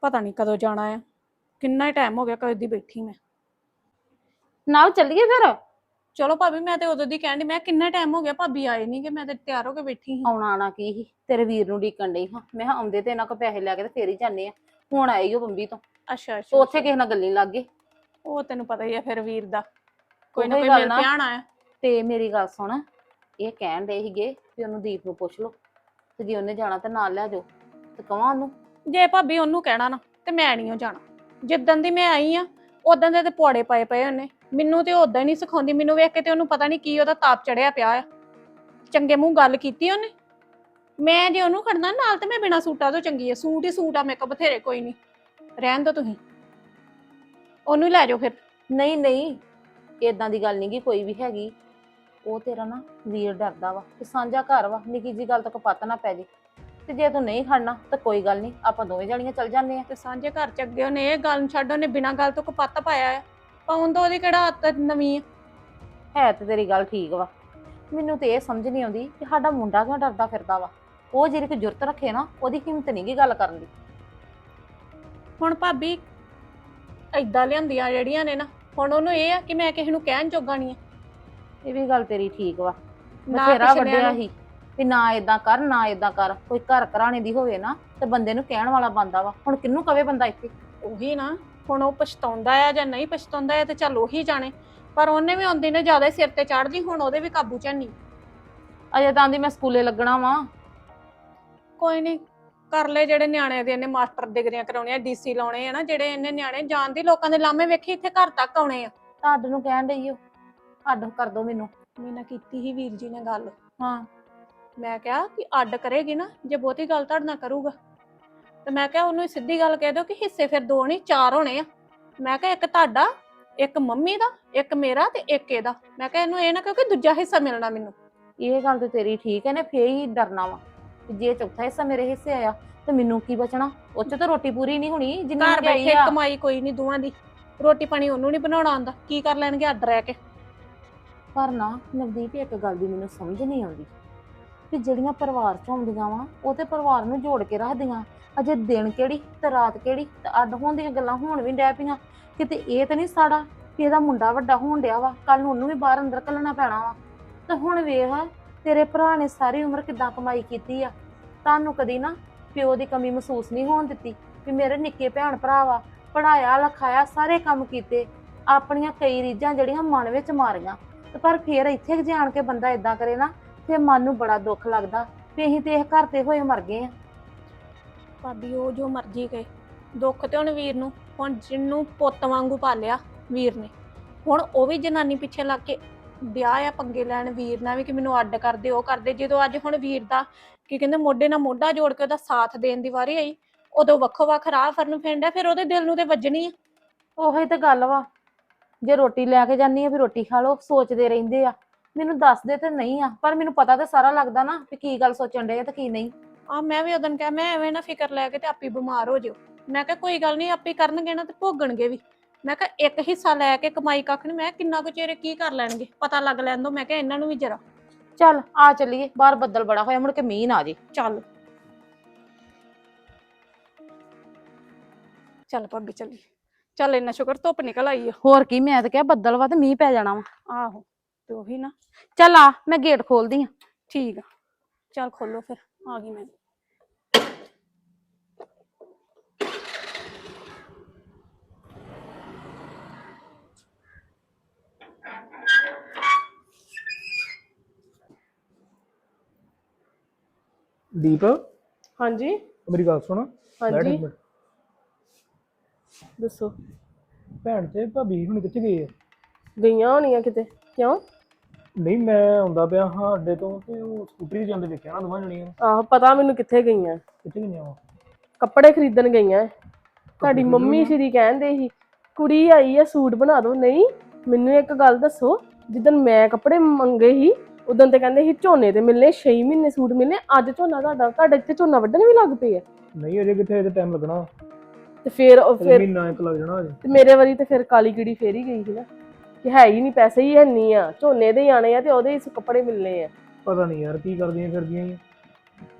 ਪਤਾ ਨਹੀਂ ਕਦੋਂ ਜਾਣਾ ਆ। ਕਿੰਨਾ ਟਾਈਮ ਹੋ ਗਿਆ ਕਦੋਂ ਦੀ ਬੈਠੀ ਮੈਂ। ਨਾਲ ਚੱਲੀਏ ਫਿਰ। ਚਲੋ ਭਾਬੀ ਮੈਂ ਤੇ ਉਦੋਂ ਦੀ ਕਹਿਣ ਡਈ ਮੈਂ ਕਿੰਨਾ ਟਾਈਮ ਹੋ ਗਿਆ ਭਾਬੀ ਆਏ ਨਹੀਂ ਕਿ ਮੈਂ ਤੇ ਤਿਆਰ ਹੋ ਕੇ ਬੈਠੀ ਸੀ। ਆਉਣਾ ਆਣਾ ਕੀ ਸੀ? ਤੇਰੇ ਵੀਰ ਨੂੰ ਡੀਕਣ ਡਈ ਹਾਂ। ਮੈਂ ਕਿਹਾ ਆਉਂਦੇ ਤੇ ਇਹਨਾਂ ਕੋ ਪੈਸੇ ਲੈ ਕੇ ਤੇ ਫੇਰ ਹੀ ਜਾਂਦੇ ਆ। ਹੁਣ ਆਈ ਉਹ ਬੰਬੀ ਤੋਂ। ਅੱਛਾ ਤੇ ਅੱਛਾ ਉੱਥੇ ਕਿਸੇ ਨਾਲ ਗੱਲੀ ਲੱਗ ਗਏ। ਉਹ ਤੈਨੂੰ ਪਤਾ ਹੀ ਆ ਫਿਰ ਵੀਰ ਦਾ। ਕੋਈ ਨਾ ਉਹੀ ਕੋਈ ਗੱਲ ਮਿਲ ਨਾ। ਪਿਆਣਾ ਆ। ਤੇ ਮੇਰੀ ਗੱਲ ਸੁਣ ਇਹ ਕਹਿਣ ਦੇ ਸੀਗੇ ਵੀ ਉਹਨੂੰ ਦੀਪ ਨੂੰ ਪੁੱਛ ਲਓ। ਤੇ ਜੇ ਉਹਨੇ ਜਾਣਾ ਤੇ ਨਾਲ ਲੈ ਜਾਓ। ਤੇ ਕਹਾਂ ਉਹਨੂੰ ਜੇ ਭਾਬੀ ਉਹਨੂੰ ਕਹਿਣਾ ਨਾ, ਤੇ ਮੈਂ ਨਹੀਂ ਉਹ ਜਾਣਾ। ਜਿੱਦਣ ਦੀ ਮੈਂ ਆਈ ਆ ਉਦੋਂ ਦੇ ਤੇ ਪੌੜੇ ਪਏ ਪਏ ਉਹਨੇ। ਮੈਨੂੰ ਤੇ ਉਦਾਂ ਹੀ ਨਹੀਂ ਸਿਖਾਉਂਦੀ, ਮੈਨੂੰ ਵੇਖ ਕੇ ਤੇ ਉਹਨੂੰ ਪਤਾ ਨਹੀਂ ਕੀ ਉਹਦਾ ਤਾਪ ਚੜਿਆ ਪਿਆ ਆ। ਚੰਗੇ ਮੂੰਹ ਗੱਲ ਕੀਤੀ ਉਹਨੇ। ਮੈਂ ਜੇ ਉਹਨੂੰ ਖੜਨਾ, ਨਾਲ ਤੇ ਮੈਂ ਬਿਨਾ ਸੂਟਾਂ ਤੋਂ ਚੰਗੀ ਆ। ਸੂਟ ਹੀ ਸੂਟ ਆ ਮੇਕਅਪ ਬਥੇਰੇ ਕੋਈ ਨਹੀਂ। ਰਹਿਣ ਦੋ ਤੁਸੀਂ। ਉਹਨੂੰ ਹੀ ਲੈ ਜਾਓ ਫਿਰ। ਨਹੀਂ ਨਹੀਂ। ਏਦਾਂ ਦੀ ਗੱਲ ਨਹੀਂਗੀ ਕੋਈ ਵੀ ਹੈਗੀ। ਉਹ ਤੇਰਾ ਨਾ ਵੀਰ ਡਰਦਾ ਵਾ ਕਿ ਸਾਂਝਾ ਘਰ ਵਾ। ਨਿੱਕੀ ਜੀ ਗੱਲ ਤੱਕ ਪਤਾ ਨਾ ਪੈ ਜੇ। ਤੇ ਜੇ ਤੂੰ ਨਹੀਂ ਖੜਨਾ ਤਾਂ ਕੋਈ ਗੱਲ ਨਹੀਂ ਆਪਾਂ ਦੋਵੇਂ ਜਣੀਆਂ ਚੱਲ ਜਾਂਦੇ ਆ ਤੇ ਸਾਂਝੇ ਘਰ ਚ ਅੱਗੇ ਉਹਨੇ ਇਹ ਗੱਲ ਨੂੰ ਛੱਡ ਉਹਨੇ ਬਿਨਾ ਗੱਲ ਤੋਂ ਕਪੱਤ ਪਾਇਆ ਆ ਪਾਉਣ ਤੋਂ ਉਹਦੀ ਕਿਹੜਾ ਆਦਤ ਨਵੀਂ ਆ ਹੈ ਤੇ ਤੇਰੀ ਗੱਲ ਠੀਕ ਵਾ। ਮੈਨੂੰ ਤੇ ਇਹ ਸਮਝ ਨਹੀਂ ਆਉਂਦੀ ਕਿ ਸਾਡਾ ਮੁੰਡਾ ਕਿਉਂ ਡਰਦਾ ਫਿਰਦਾ ਵਾ। ਉਹ ਜਿਹੜੀ ਕੋਈ ਜੁਰਤ ਰੱਖੇ ਨਾ ਉਹਦੀ ਹਿੰਮਤ ਨਹੀਂਗੀ ਗੱਲ ਕਰਨ ਦੀ। ਹੁਣ ਭਾਬੀ ਏਦਾਂ ਲਿਆਂਦੀਆਂ ਜਿਹੜੀਆਂ ਨੇ ਨਾ ਹੁਣ ਉਹਨੂੰ ਇਹ ਆ ਕਿ ਮੈਂ ਕਿਸੇ ਨੂੰ ਕਹਿਣ ਜੋਗਾ ਨਹੀਂ ਆ। ਇਹ ਵੀ ਗੱਲ ਤੇਰੀ ਠੀਕ ਵਾ। ਨਾ ਬਥੇਰਾ ਵੱਡਿਆ ਨੂੰ- ਸੀ। ਵੀ ਨਾ ਇਦਾਂ ਕਰ ਨਾ ਇਦਾਂ ਕਰ। ਕੋਈ ਘਰ ਘਰਾਣੇ ਦੀ ਹੋਵੇ ਨਾ ਤੇ ਬੰਦੇ ਨੂੰ ਕਹਿਣ ਵਾਲਾ ਬੰਦਾ ਵਾ। ਹੁਣ ਕਿੰਨੂੰ ਕਵੇ ਬੰਦਾ ਇੱਥੇ? ਉਹੀ ਨਾ ਹੁਣ ਉਹ ਪਛਤਾਉਂਦਾ ਆ ਜਾਂ ਨਹੀਂ ਪਛਤਾਉਂਦਾ ਆ ਤੇ ਚੱਲ ਉਹੀ ਜਾਣੇ। ਪਰ ਉਹਨੇ ਵੀ ਆਉਂਦੀ ਨੇ ਜ਼ਿਆਦਾ ਹੀ ਸਿਰ ਤੇ ਚੜਦੀ ਹੁਣ ਉਹਦੇ ਵੀ ਕਾਬੂ ਚ ਨਹੀਂ। ਅਜੇ ਤਾਂ ਦੀ ਮੈਂ ਸਕੂਲੇ ਲੱਗਣਾ ਵਾ। ਕੋਈ ਨਹੀਂ ਕਰ ਲੈ ਜਿਹੜੇ ਨਿਆਣੇ ਦੇ ਇਹਨੇ ਮਾਸਟਰ ਡਿਗਰੀਆਂ ਕਰਾਉਣੀਆਂ ਡੀਸੀ ਲਾਉਣੇ ਆ ਨਾ ਜਿਹੜੇ ਇਹਨੇ ਨਿਆਣੇ ਜਾਣਦੇ ਲੋਕਾਂ ਦੇ ਲਾਮੇ ਵੇਖੀ ਇੱਥੇ ਘਰ ਤੱਕ ਆਉਣੇ ਆ। ਤੁਹਾਡੇ ਨੂੰ ਕਹਿਣ ਡਈ ਓ। ਅੱਡ ਕਰ ਦੋ ਮੈਨੂੰ। ਮੈਂ ਨਾ ਕੀਤੀ ਹੀ ਵੀਰ ਜੀ ਨੇ ਗੱਲ। ਹਾਂ। ਮੈਂ ਕਿਹਾ ਕਿ ਅੱਡ ਕਰੇਗੀ ਨਾ ਜੇ ਬਹੁਤੀ ਗੱਲ ਤੁਹਾਡੇ ਨਾਲ ਕਰੂਗਾ। ਤੇ ਮੈਂ ਕਿਹਾ ਉਹਨੂੰ ਸਿੱਧੀ ਗੱਲ ਕਹਿ ਦਿਓ ਕਿ ਹਿੱਸੇ ਫਿਰ ਦੋ ਨਹੀਂ ਚਾਰ ਹੋਣੇ ਆ। ਮੈਂ ਕਿਹਾ ਇੱਕ ਤੁਹਾਡਾ ਇੱਕ ਮੰਮੀ ਦਾ ਇੱਕ ਮੇਰਾ ਤੇ ਇੱਕ ਇਹਦਾ। ਮੈਂ ਕਿਹਾ ਇਹਨੂੰ ਇਹ ਨਾ ਕਿਉਂਕਿ ਦੂਜਾ ਹਿੱਸਾ ਮਿਲਣਾ ਮੈਨੂੰ। ਇਹ ਗੱਲ ਤੇ ਤੇਰੀ ਠੀਕ ਹੈ ਨੇ ਫੇਰ ਹੀ ਡਰਨਾ ਵਾ ਕਿ ਜੇ ਚੌਥਾ ਹਿੱਸਾ ਮੇਰੇ ਹਿੱਸੇ ਆਇਆ ਤੇ ਮੈਨੂੰ ਕੀ ਬਚਣਾ? ਉਹ ਚ ਤਾਂ ਰੋਟੀ ਪੂਰੀ ਨਹੀਂ ਹੋਣੀ ਜਿੰਨੀ ਘਰ ਮਹਿੰਗਾਈ ਬੈਠੇ ਆ। ਕਮਾਈ ਕੋਈ ਨਹੀਂ ਦੋਵਾਂ ਦੀ। ਰੋਟੀ ਪਾਣੀ ਉਹਨੂੰ ਨਹੀਂ ਬਣਾਉਣਾ ਆਉਂਦਾ। ਕੀ ਕਰ ਲੈਣਗੇ ਅੱਡ ਰਹਿ ਕੇ? ਪਰ ਨਾ ਨਵਦੀਪ ਇੱਕ ਗੱਲ ਦੀ ਮੈਨੂੰ ਸਮਝ ਨਹੀਂ ਆਉਂਦੀ। ਕਿ ਜਿਹੜੀਆਂ ਪਰਿਵਾਰ ਚ ਆਉਂਦੀਆਂ ਵਾ, ਉਹ ਤੇ ਪਰਿਵਾਰ ਨੂੰ ਜੋੜ ਕੇ ਰੱਖਦੀਆਂ। ਅਜੇ ਦਿਨ ਕਿਹੜੀ ਤੇ ਰਾਤ ਕਿਹੜੀ ਤੇ ਅੱਡ ਹੋਣ ਦੀਆਂ ਗੱਲਾਂ ਹੋਣ ਵੀ ਡੈ ਪਈਆਂ। ਕਿਤੇ ਇਹ ਤਾਂ ਨਹੀਂ ਸਾੜਾ ਕਿ ਇਹਦਾ ਮੁੰਡਾ ਵੱਡਾ ਹੋਣ ਡਿਆ ਵਾ ਕੱਲ ਨੂੰ ਉਹਨੂੰ ਵੀ ਬਾਹਰ ਅੰਦਰ ਘੱਲਣਾ ਪੈਣਾ ਵਾ। ਤੇ ਹੁਣ ਵੇਖ, ਤੇਰੇ ਭਰਾ ਨੇ ਸਾਰੀ ਉਮਰ ਕਿੱਦਾਂ ਕਮਾਈ ਕੀਤੀ ਆ। ਤੁਹਾਨੂੰ ਕਦੀ ਨਾ ਪਿਓ ਦੀ ਕਮੀ ਮਹਿਸੂਸ ਨਹੀਂ ਹੋਣ ਦਿੱਤੀ ਵੀ ਮੇਰੇ ਨਿੱਕੇ ਭੈਣ ਭਰਾ ਵਾ ਪੜਾਇਆ ਲਿਖਾਇਆ, ਸਾਰੇ ਕੰਮ ਕੀਤੇ। ਆਪਣੀਆਂ ਕਈ ਰੀਝਾਂ ਜਿਹੜੀਆਂ ਮਨ ਵਿੱਚ ਮਾਰੀਆਂ। ਤੇ ਪਰ ਫੇਰ ਇੱਥੇ ਜਾਣ ਕੇ ਬੰਦਾ ਇਦਾਂ ਕਰੇ ਨਾ ਫੇਰ ਮਨ ਨੂੰ ਬੜਾ ਦੁੱਖ ਲੱਗਦਾ ਵੀ ਅਸੀਂ ਤੇ ਇਹ ਘਰ ਤੇ ਹੋਏ ਮਰ ਗਏ ਆ। ਭਾਬੀ ਉਹ ਜੋ ਮਰਜ਼ੀ ਕਹੇ। ਦੁੱਖ ਤੇ ਹੁਣ ਵੀਰ ਨੂੰ ਹੁਣ ਜਿੰਨੂੰ ਪੁੱਤ ਵਾਂਗੂ ਪਾਲਿਆ ਵੀਰ ਨੇ। ਹੁਣ ਉਹ ਵੀ ਜਨਾਨੀ ਪਿੱਛੇ ਲੱਗ ਕੇ ਵਿਆਹ ਆ ਪੰਗੇ ਲੈਣ ਵੀਰ ਨਾਲ ਵੀ ਕਿ ਮੈਨੂੰ ਅੱਡ ਕਰਦੇ ਉਹ ਕਰਦੇ। ਜਦੋਂ ਅੱਜ ਹੁਣ ਵੀਰ ਦਾ ਕੀ ਕਹਿੰਦੇ ਮੋਢੇ ਨਾਲ ਮੋਢਾ ਜੋੜ ਕੇ ਉਹਦਾ ਸਾਥ ਦੇਣ ਦੀ ਵਾਰੀ ਆਈ ਉਦੋਂ ਵੱਖੋ ਵੱਖ ਰਾਹ ਫਰਨ ਫੈਂਦਾ ਫਿਰ ਉਹਦੇ ਦਿਲ ਨੂੰ ਤੇ ਵੱਜਣੀ ਆ। ਉਹੀ ਤਾਂ ਗੱਲ ਵਾ। ਜੇ ਰੋਟੀ ਲੈ ਕੇ ਜਾਂਦੀ ਆ ਵੀ ਰੋਟੀ ਖਾ ਲਓ ਸੋਚਦੇ ਰਹਿੰਦੇ ਆ। ਮੈਨੂੰ ਦੱਸਦੇ ਤੇ ਨਹੀਂ ਆ ਪਰ ਮੈਨੂੰ ਪਤਾ ਤੇ ਸਾਰਾ ਲੱਗਦਾ ਨਾ ਵੀ ਕੀ ਗੱਲ ਸੋਚਣ ਡਏ ਆ ਤੇ ਕੀ ਨਹੀਂ। ਆ ਮੈਂ ਵੀ ਉਦੋਂ ਕਿਹਾ ਮੈਂ ਐਵੇਂ ਨਾ ਫਿਕਰ ਲੈ ਕੇ ਤੇ ਆਪੇ ਬਿਮਾਰ ਹੋ ਜਿਓ। ਮੈਂ ਕਿਹਾ ਕੋਈ ਗੱਲ ਨਹੀਂ ਆਪੇ ਕਰਨਗੇ ਨਾ ਤੇ ਭੋਗਣਗੇ ਵੀ। ਮੈਂ ਕਿਹਾ ਇੱਕ ਹਿੱਸਾ ਲੈ ਕੇ ਕਮਾਈ ਕੱਖ ਨਹੀਂ ਮੈਂ ਕਿਹਾ ਕਿੰਨਾ ਕੁ ਚਿਰ ਕੀ ਕਰ ਲੈਣਗੇ? ਪਤਾ ਲੱਗ ਲੈਣ ਦੋ ਮੈਂ ਕਿਹਾ ਇਹਨਾਂ ਨੂੰ ਵੀ ਜਰਾ। ਚੱਲ ਆ ਚੱਲੀਏ ਬਾਹਰ ਬੱਦਲ ਬੜਾ ਹੋਇਆ ਮੁੜ ਕੇ ਮੀਂਹ ਨਾ ਆ ਜੇ। ਚੱਲ। ਚੱਲ ਭਾਬੀ ਚੱਲੀ ਚੱਲ ਇੰਨਾ ਸ਼ੁਕਰ ਧੁੱਪ ਨਿਕਲ ਆਈ ਆ। ਹੋਰ ਕੀ ਮੈਂ ਤਾਂ ਕਿਹਾ ਬੱਦਲ ਵਾ ਤੇ ਮੀਂਹ ਪੈ ਜਾਣਾ ਵਾ। ਆਹੋ। ਤੇ ਉਹੀ ਨਾ। ਚੱਲ ਆ ਮੈਂ ਗੇਟ ਖੋਲਦੀ ਆ ਠੀਕ ਆ। ਚੱਲ ਖੋਲੋ ਫਿਰ ਆ ਗਈ ਮੈਂ। ਦੀਪ ਹਾਂਜੀ। ਮੇਰੀ ਗੱਲ ਸੁਣ ਹਾਂਜੀ। ਇੱਕ ਮਿੰਟ। ਦੱਸੋ। ਭੈਣ ਤੇ ਭਾਬੀ ਹੁਣ ਕਿੱਥੇ ਗਏ ਆ? ਗਈਆਂ ਹੋਣੀਆਂ ਕਿਤੇ ਕਿਉਂ? ਨਹੀਂ ਮੈਂ ਆਉਂਦਾ ਪਿਆ ਹਾਂ ਅੱਡੇ ਤੋਂ ਤੇ ਉਹ ਸਕੂਟਰੀ ਤੇ ਜਾਂਦੇ ਵੇਖਿਆ ਨਾ ਦੋਵਾਂ ਜਣੀਆਂ। ਨੂੰ। ਆਹੋ ਪਤਾ ਮੈਨੂੰ ਕਿੱਥੇ ਗਈਆਂ। ਕਿੱਥੇ ਗਈਆਂ ਵਾ ਕੱਪੜੇ ਖਰੀਦਣ ਗਈਆਂ। ਤੁਹਾਡੀ ਮੰਮੀ ਸ਼੍ਰੀ ਕਹਿੰਦੇ ਸੀ ਕੁੜੀ ਆਈ ਐ ਸੂਟ ਬਣਾ ਦਿਓ। ਨਹੀਂ ਮੈਨੂੰ ਇੱਕ ਗੱਲ ਦੱਸੋ ਜਿੱਦਣ ਮੈਂ ਕੱਪੜੇ ਮੰਗੇ ਸੀ ਉਦੋਂ ਤੇ ਕਹਿੰਦੇ ਸੀ ਝੋਨੇ ਤੇ ਮਿਲਨੇ 6 ਮਹੀਨੇ ਸੂਟ ਮਿਲਨੇ ਅੱਜ ਝੋਨਾ ਤੁਹਾਡਾ ਤੁਹਾਡੇ ਇੱਥੇ ਝੋਨਾ ਵੱਢਣ ਵੀ ਲੱਗ ਪਏ ਆ। ਨਹੀਂ ਅਜੇ ਕਿੱਥੇ ਅਜੇ ਟਾਈਮ ਲੱਗਣਾ। ਤੇ ਫਿਰ ਉਹ ਅਜੇ ਫਿਰ ਮਹੀਨਾ ਇੱਕ ਲੱਗ ਜਾਣਾ ਅਜੇ। ਤੇ ਮੇਰੇ ਵਾਰੀ ਤੇ ਫਿਰ ਕਾਲੀ ਕੀੜੀ ਫੇਰ ਹੀ ਗਈ ਸੀ ਨਾ। ਕਿ ਹੈ ਹੀ ਨਹੀਂ ਪੈਸੇ ਹੀ ਹੈ ਨਹੀਂ ਆ। ਝੋਨੇ ਦੇ ਹੀ ਆਣੇ ਆ ਤੇ ਉਹਦੇ ਹੀ ਕੱਪੜੇ ਮਿਲਨੇ ਆ। ਪਤਾ ਨਹੀਂ ਯਾਰ ਕੀ ਕਰਦੀਆਂ ਫਿਰਦੀਆਂ ਇਹ।